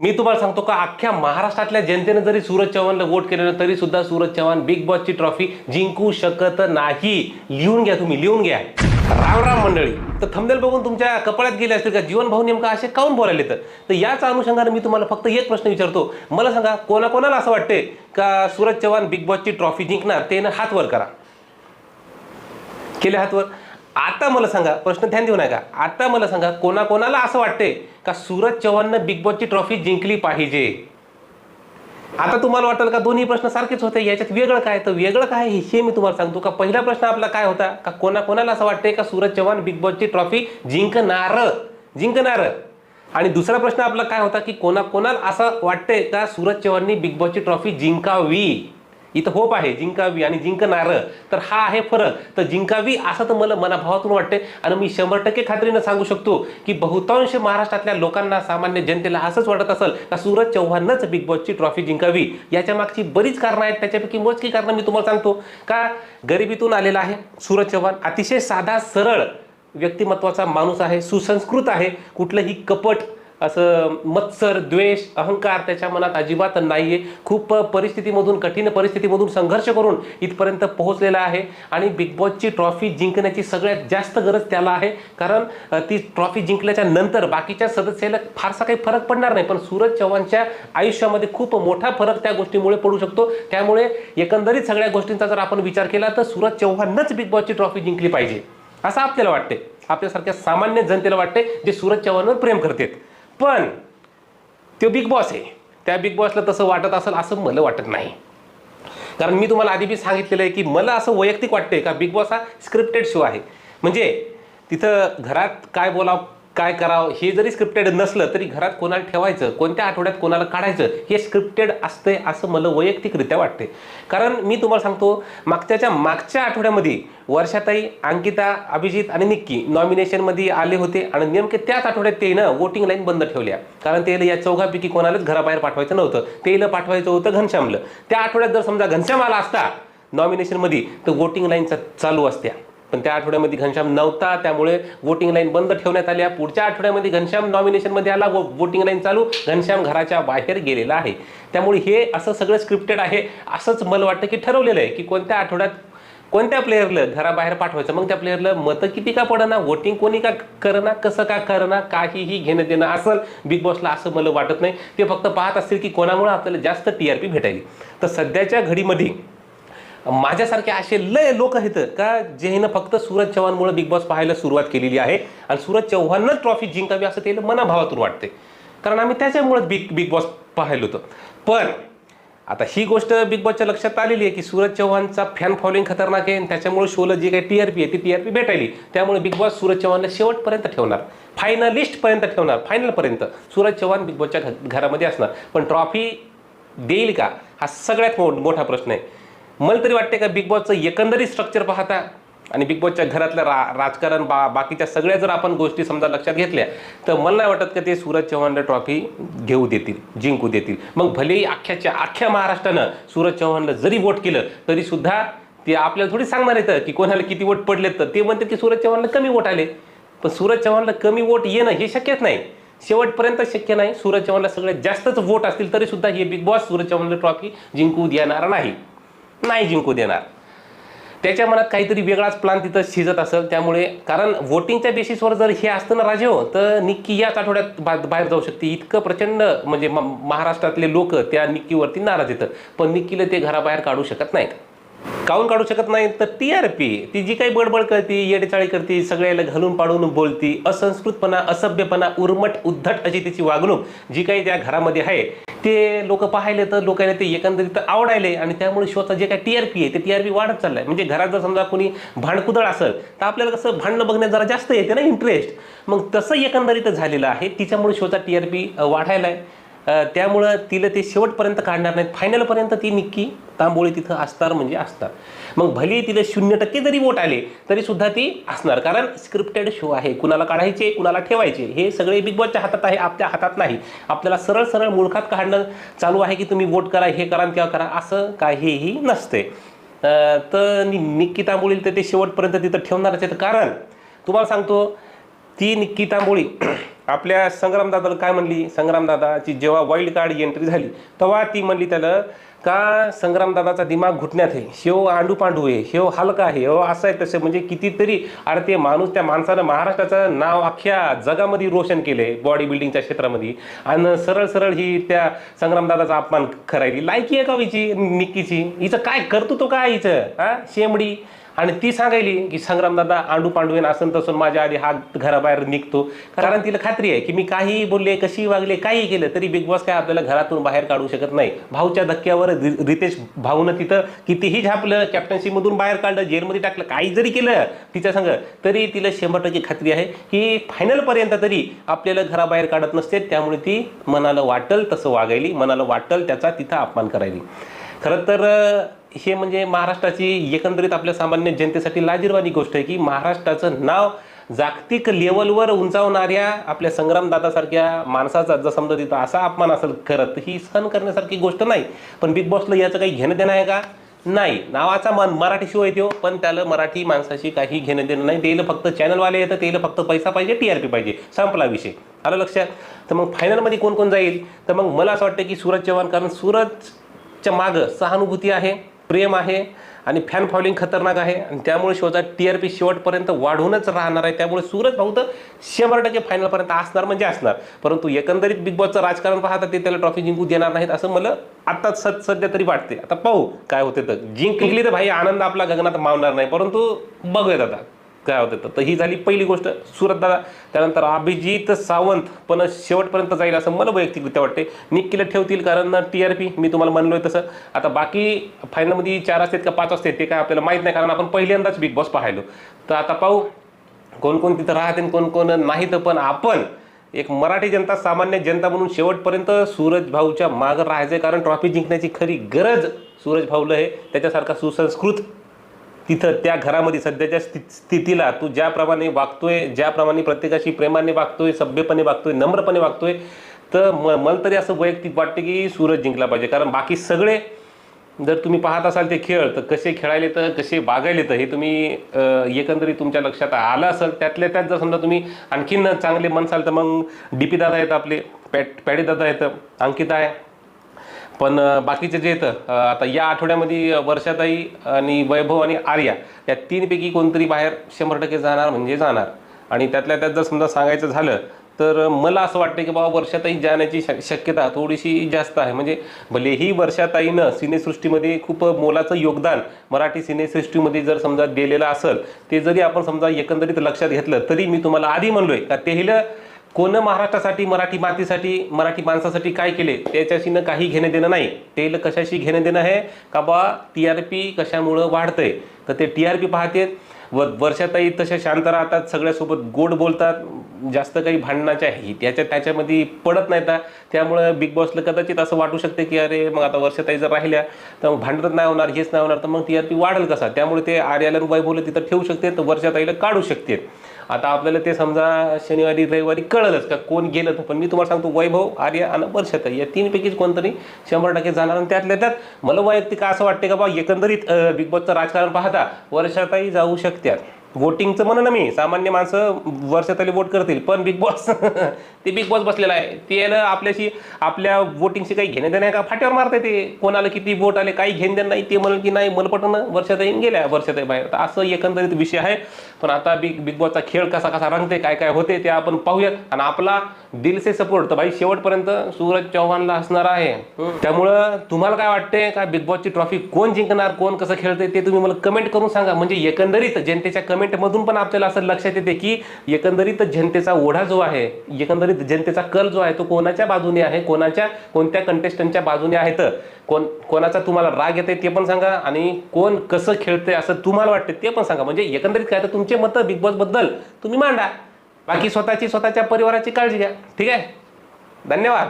मी तुम्हाला सांगतो का अख्ख्या महाराष्ट्रातल्या जनतेने जरी सूरज चव्हाणला वोट केलेलं तरी सुद्धा सूरज चव्हाण बिग बॉसची ट्रॉफी जिंकू शकत नाही. लिहून घ्या तुम्ही लिहून घ्या. राम राम मंडळी. तर थंबनेल बघून तुमच्या कपाळात गेले असतील का? जीवन भाऊ नेमका असे काऊन बोलायले तर याच अनुषंगाने मी तुम्हाला फक्त एक प्रश्न विचारतो. मला सांगा कोणाकोणाला असं वाटते का सूरज चव्हाण बिग बॉसची ट्रॉफी जिंकणार? ते ना हात वर करा. केले हातवर? आता मला सांगा प्रश्न ध्यान देऊ नका. आता मला सांगा कोणाकोणाला असं वाटते का सूरज चव्हाणनं बिग बॉसची ट्रॉफी जिंकली पाहिजे? आता तुम्हाला वाटेल का दोन्ही प्रश्न सारखेच होते याच्यात वेगळं काय? तर वेगळं काय हे मी तुम्हाला सांगतो का? पहिला प्रश्न आपला काय होता? का कोणाकोणाला असं वाटतंय का सूरज चव्हाण बिग बॉसची ट्रॉफी जिंकणार? जिंकणार. आणि दुसरा प्रश्न आपला काय होता की कोणाकोणाला असं वाटतंय का सूरज चव्हाणनी बिग बॉसची ट्रॉफी जिंकावी? इथं होप आहे जिंकावी आणि जिंकणार. तर हा आहे फरक. तर जिंकावी असं तर मला मनाभावातून वाटते आणि मी शंभर टक्के खात्रीनं सांगू शकतो की बहुतांश महाराष्ट्रातल्या लोकांना सामान्य जनतेला असंच वाटत असेल का सूरज चव्हाणच बिग बॉसची ट्रॉफी जिंकावी? याच्या मागची बरीच कारणं आहेत. त्याच्यापैकी मोजकी कारणं मी तुम्हाला सांगतो. का? गरिबीतून आलेला आहे सूरज चव्हाण. अतिशय साधा सरळ व्यक्तिमत्वाचा माणूस आहे. सुसंस्कृत आहे. कुठलंही कपट असं मत्सर द्वेष अहंकार त्याच्या मनात अजिबात नाहीये. खूप परिस्थितीमधून कठीण परिस्थितीमधून संघर्ष करून इथपर्यंत पोहोचलेला आहे. आणि बिग बॉसची ट्रॉफी जिंकण्याची सगळ्यात जास्त गरज त्याला आहे. कारण ती ट्रॉफी जिंकल्याच्या नंतर बाकीच्या सदस्याला फारसा काही फरक पडणार नाही. पण सूरज चव्हाणच्या आयुष्यामध्ये खूप मोठा फरक त्या गोष्टीमुळे पडू शकतो. त्यामुळे एकंदरीत सगळ्या गोष्टींचा जर आपण विचार केला तर सूरज चव्हाणच बिग बॉसची ट्रॉफी जिंकली पाहिजे. असं आपल्याला वाटते आपल्यासारख्या सामान्य जनतेला वाटते जे सूरज चव्हाणवर प्रेम करतात. पण तो बिग बॉस आहे. त्या बिग बॉसला तसं वाटत असेल असं मला वाटत नाही. कारण मी तुम्हाला आधी बी सांगितलेलं आहे की मला असं वैयक्तिक वाटतंय का? बिग बॉस हा स्क्रिप्टेड शो आहे. म्हणजे तिथं घरात काय बोलावं काय करावं? हे जरी स्क्रिप्टेड नसलं तरी घरात कोणाला ठेवायचं? कोणत्या आठवड्यात कोणाला काढायचं? हे स्क्रिप्टेड असतंय असं मला वैयक्तिकरित्या वाटते कारण मी तुम्हाला सांगतो मागच्याच्या मागच्या आठवड्यामध्ये वर्षाताई अंकिता अभिजित आणि निक्की नॉमिनेशनमध्ये आले होते आणि नेमके त्याच आठवड्यात ते ना वोटिंग लाईन बंद ठेवल्या. कारण ते या चौघापैकी कोणालाच घराबाहेर पाठवायचं नव्हतं. तेला पाठवायचं होतं घनश्यामलं. त्या आठवड्यात जर समजा घनश्याम आला असता नॉमिनेशनमध्ये तर वोटिंग लाईनचा चालू असत्या. पण त्या आठवड्यामध्ये घनश्याम नव्हता त्यामुळे वोटिंग लाईन बंद ठेवण्यात आल्या पुढच्या आठवड्यामध्ये घनश्याम नॉमिनेशनमध्ये आला व वोटिंग लाईन चालू घनश्याम घराच्या बाहेर गेलेला आहे. त्यामुळे हे असं सगळं स्क्रिप्टेड आहे असंच मला वाटतं की ठरवलेलं आहे की कोणत्या आठवड्यात कोणत्या प्लेअरला घराबाहेर पाठवायचं? मग त्या प्लेअरला मतं किती का पडना वोटिंग कोणी का करणार कसं का करणार काहीही घेणं देणं असेल बिग बॉसला असं मला वाटत नाही. ते फक्त पाहत असतील की कोणामुळे आपल्याला जास्त टी आर पी भेटायली. तर सध्याच्या घडीमध्ये माझ्यासारखे असे लय लोक आहेत का जेनं फक्त सूरज चव्हाणमुळे बिग बॉस पाहायला सुरुवात केलेली आहे आणि सूरज चव्हाणच ट्रॉफी जिंकावी असं त्याला मनाभावातून वाटते कारण आम्ही त्याच्यामुळेच बिग बिग बॉस पाहिलं होतं. पण आता ही गोष्ट बिग बॉसच्या लक्षात आलेली आहे की सूरज चव्हाणचा फॅन फॉलोईंग खतरनाक आहे आणि त्याच्यामुळे शोला जी काही टी आर पी आहे ती टी आर पी भेटायली. त्यामुळे बिग बॉस सूरज चव्हाणला शेवटपर्यंत ठेवणार. फायनलिस्टपर्यंत ठेवणार. फायनलपर्यंत सूरज चव्हाण बिग बॉसच्या घ- घरामध्ये असणार. पण ट्रॉफी देईल का? हा सगळ्यात मो- मोठा प्रश्न आहे. मला तरी वाटते का बिग बॉसचं एकंदरीत स्ट्रक्चर पाहता आणि बिग बॉसच्या घरातलं रा राजकारण बा बाकीच्या सगळ्या जर आपण गोष्टी समजा लक्षात घेतल्या तर मला नाही वाटत का ते सूरज चव्हाणला ट्रॉफी घेऊ देतील जिंकू देतील. मग भलेही अख्ख्याच्या अख्ख्या महाराष्ट्रानं सूरज चव्हाणला जरी वोट केलं तरीसुद्धा ते आपल्याला थोडी सांगणार येतं की कोणाला किती वोट पडलेत तर ते म्हणतात की सूरज चव्हाणला कमी वोट आले. पण सूरज चव्हाणला कमी वोट येणं हे शक्यच नाही. शेवटपर्यंत शक्य नाही. सूरज चव्हाणला सगळ्यात जास्तच वोट असतील तरीसुद्धा हे बिग बॉस सूरज चव्हाणला ट्रॉफी जिंकू देणार नाही. नाही जिंकू देणार. त्याच्या मनात काहीतरी वेगळाच प्लान तिथं शिजत असेल. त्यामुळे कारण वोटिंगच्या बेसिसवर जर हे असतं ना राजे हो तर निक्की याच आठवड्यात बा बाहेर जाऊ शकते. इतकं प्रचंड म्हणजे महाराष्ट्रातले लोक त्या निक्कीवरती नाराज येतं. पण निक्कीला ते घराबाहेर काढू शकत नाहीत. काऊन काढू शकत नाही? तर टी आर पी ती जी काही बडबड करते येडेचाळी करते सगळ्याला घालून पाडून बोलती असंस्कृतपणा असभ्यपणा उर्मट उद्धट अशी तिची वागणूक जी काही त्या घरामध्ये आहे ते लोक पाहिले तर लोकांना ते एकंदरीत आवडायले आणि त्यामुळे शोचा जे काही टी आर पी आहे ते टी आर पी वाढत चाललाय. म्हणजे घरात जर समजा कोणी भांडकुदळ असेल तर आपल्याला कसं भांडणं बघण्यात जरा जास्त येते ना इंटरेस्ट मग तसं एकंदरीत झालेलं आहे तिच्यामुळे शोचा टी आर पी वाढायला आहे त्यामुळं तिला ते शेवटपर्यंत काढणार नाहीत. फायनलपर्यंत ती निक्की तांबोळी तिथं असणार म्हणजे असणार. मग भले तिला शून्य टक्के जरी वोट आले तरी सुद्धा ती असणार. कारण स्क्रिप्टेड शो आहे. कुणाला काढायचे कुणाला ठेवायचे हे सगळे बिग बॉसच्या हातात आहे आपल्या हातात नाही. आपल्याला सरळ सरळ मुळखात काढणं चालू आहे की तुम्ही वोट करा हे करा आणि करा असं काहीही नसते. तर निक्की तांबोळी तर ते शेवटपर्यंत तिथं ठेवणारच आहेत. कारण तुम्हाला सांगतो ती निक्की तांबोळी आपल्या संग्रामदादाला काय म्हणली? संग्रामदादाची जेव्हा वाईल्ड कार्ड एंट्री झाली तेव्हा ती म्हणली त्याला का संग्रामदादाचा दिमाग घुटण्यात आहे? शेव आंडू पांडू आहे शेव हलका आहे हो असं आहे तसं. म्हणजे कितीतरी अरे ते माणूस त्या माणसानं महाराष्ट्राचं नाव अख्ख्या जगामध्ये रोशन केले बॉडी बिल्डिंगच्या क्षेत्रामध्ये. आणि सरळ सरळ ही त्या संग्रामदादाचा अपमान करायली. लायकी आहे का हिची? निक्कीची. हिचं काय? करतो तो काय हिचं? हां? शेमडी आणि ती सांगायली की संग्रामदादा आंडू पांडू असं तसून माझ्या आधी हा घराबाहेर निघतो. कारण तिला खात्री आहे की मी काही बोलले कशी वागले काही केलं तरी बिग बॉस काय आपल्याला घरातून बाहेर काढू शकत नाही. भाऊच्या धक्क्यावर रि- रितेश भाऊनं तिथं कितीही झापलं कॅप्टन्सीमधून बाहेर काढलं जेलमध्ये टाकलं काही जरी केलं तिच्या संग तरी तिला शंभर टक्के खात्री आहे की फायनलपर्यंत तरी आपल्याला घराबाहेर काढत नसते. त्यामुळे ती मनाला वाटल तसं वागायली. मनाला वाटल त्याचा तिथं अपमान करायली. खरं तर हे म्हणजे महाराष्ट्राची एकंदरीत आपल्या सामान्य जनतेसाठी लाजीरवाणी गोष्ट आहे की महाराष्ट्राचं नाव जागतिक लेवलवर उंचावणाऱ्या आपल्या संग्रामदादासारख्या माणसाचा जर समजा तिथं असा अपमान असेल खरं तर ही सहन करण्यासारखी गोष्ट नाही. पण बिग बॉसला याचं काही घेणं देणं आहे का? नाही. नावाचा मन मराठी शो येतो पण त्याला मराठी माणसाशी काही घेणं देणं नाही. त्याला फक्त चॅनलवाले येतं त्याला फक्त पैसा पाहिजे टी आर पी पाहिजे. संपला विषय. आलं लक्षात? तर मग फायनलमध्ये कोण कोण जाईल? तर मग मला असं वाटतं की सूरज चव्हाण कारण सूरजच्या मागं सहानुभूती आहे. प्रेम आहे आणि फॅन फॉलोइंग खतरनाक आहे. आणि त्यामुळे शोचा टी आर पी शेवटपर्यंत वाढूनच राहणार आहे. त्यामुळे सूरज भाऊ तर शंभर टक्के फायनलपर्यंत असणार म्हणजे असणार. परंतु एकंदरीत बिग बॉसचं राजकारण पाहता ते त्याला ट्रॉफी जिंकू देणार नाहीत असं मला आता सद सध्या तरी वाटते आता पाहू काय होते तर. जिंकली तर भाई आनंद आपला गगनात मावणार नाही. परंतु बघूयात आता. काय होतं तर ही झाली पहिली गोष्ट. सुरत दादा त्यानंतर अभिजित सावंत पण शेवटपर्यंत जाईल असं मला वैयक्तिकरित्या वाटते. निकिला ठेवतील कारण टी आर पी मी तुम्हाला म्हणलोय तसं. आता बाकी फायनलमध्ये चार असतात का पाच असतात ते काय आपल्याला माहीत नाही कारण आपण पहिल्यांदाच बिग बॉस पाहिलो. तर आता पाहू कोण कोण तिथं राहते आणि कोण कोण नाही तर पण आपण एक मराठी जनता सामान्य जनता म्हणून शेवटपर्यंत सूरज भाऊच्या मागं राहायचं कारण ट्रॉफी जिंकण्याची खरी गरज सूरज भाऊला आहे. त्याच्यासारखा सुसंस्कृत तिथं त्या घरामध्ये सध्याच्या स्थित स्थितीला तू ज्याप्रमाणे वागतोय ज्याप्रमाणे प्रत्येकाशी प्रेमाने वागतोय सभ्यपणे वागतोय नम्रपणे वागतोय तर म मला तरी असं वैयक्तिक वाटते की सूरज जिंकला पाहिजे. कारण बाकी सगळे जर तुम्ही पाहत असाल ते खेळ तर कसे खेळायले तर कसे वागायले तर हे तुम्ही एकंदरीत तुमच्या लक्षात आलं असेल त्यातल्या त्यात जर समजा तुम्ही आणखीन चांगले म्हणसाल तर मग डी पी दादा येतं आपले पॅट पॅडे दादा येतं अंकिता आहे. पण बाकीचे जे येतं आता या आठवड्यामध्ये वर्षाताई आणि वैभव आणि आर्या या तीनपैकी कोणतरी बाहेर शंभर टक्के जाणार म्हणजे जाणार. आणि त्यातल्या त्यात जर समजा सांगायचं झालं तर मला असं वाटतं की बाबा वर्षाताई जाण्याची शक- शक्यता थोडीशी जास्त आहे. म्हणजे भलेही वर्षाताईनं सिनेसृष्टीमध्ये खूप मोलाचं योगदान मराठी सिनेसृष्टीमध्ये जर समजा दिलेलं असेल ते जरी आपण समजा एकंदरीत लक्षात घेतलं तरी मी तुम्हाला आधी म्हणलोय का तेहिलं कोण महाराष्ट्रासाठी मराठी मातीसाठी मराठी माणसासाठी काय केले त्याच्याशी न काही घेणं देणं नाही. तेल कशाशी घेणं देणं आहे? का बा टी आर पी कशामुळं वाढतंय? तर ते टी आर पी पाहतेत. व वर्षाताई तशा शांत राहतात सगळ्यासोबत गोड बोलतात. जास्त काही भांडणाच्या ही त्याच्या त्याच्यामध्ये पडत नाहीत. त्यामुळं बिग बॉसला कदाचित असं वाटू शकते की अरे मग आता वर्षाताई जर राहिल्या तर मग भांडणच नाही होणार हेच नाही होणार तर मग टी आर पी वाढेल कसा? त्यामुळे ते आर्याला रुबाई बोलत तिथं ठेवू शकते तर वर्षाताईला काढू शकते. आता आपल्याला ते समजा शनिवारी रविवारी कळलंच का कोण गेलं तर? पण मी तुम्हाला सांगतो वैभव आर्य आणि वर्षाताई या तीनपैकीच कोणतरी शंभर टक्के जाणार आणि त्यातल्या त्यात मला वैयक्तिक असं वाटते का बा एकंदरीत बिग बॉसचं राजकारण पाहता वर्षाताही जाऊ शकतात वोटिंगचं म्हणून ना मी सामान्य माणसं वर्षाताली वोट करतील पण बिग बॉस ते बिग बॉस बसलेला आहे. ते आपल्याशी आपल्या वोटिंगशी काही घेणं देणं का? फाट्यावर मारते ते. कोणाला किती वोट आले काही घेणं देणं नाही ते म्हणून की नाही मला पटणं वर्षाताई गेल्या वर्षाताई बाहेर. तर असं एकंदरीत विषय आहे. पण आता बिग बिग बॉसचा खेळ कसा कसा रंगते काय काय होते ते आपण पाहूयात. आणि आपला दिलसे सपोर्ट तर भाई शेवटपर्यंत सूरज चव्हाणला असणार आहे. त्यामुळं तुम्हाला काय वाटते का बिग बॉसची ट्रॉफी कोण जिंकणार कोण कसं खेळते ते तुम्ही मला कमेंट करून सांगा. म्हणजे एकंदरीत जनतेच्या कमेंटमधून पण आपल्याला असं लक्षात येते की एकंदरीत जनतेचा ओढा जो आहे एकंदरीत जनतेचा कल जो आहे तो कोणाच्या बाजूने आहे? कोणाच्या कोणत्या कंटेस्टंटच्या बाजूने आहे तर? कोण कोणाचा तुम्हाला राग येते ते पण सांगा आणि कोण कसं खेळतंय असं तुम्हाला वाटतं ते पण सांगा. म्हणजे एकंदरीत काय तर तुमचे मतं बिग बॉसबद्दल तुम्ही मांडा. बाकी स्वतःची स्वतःच्या परिवाराची काळजी घ्या. ठीक आहे? धन्यवाद.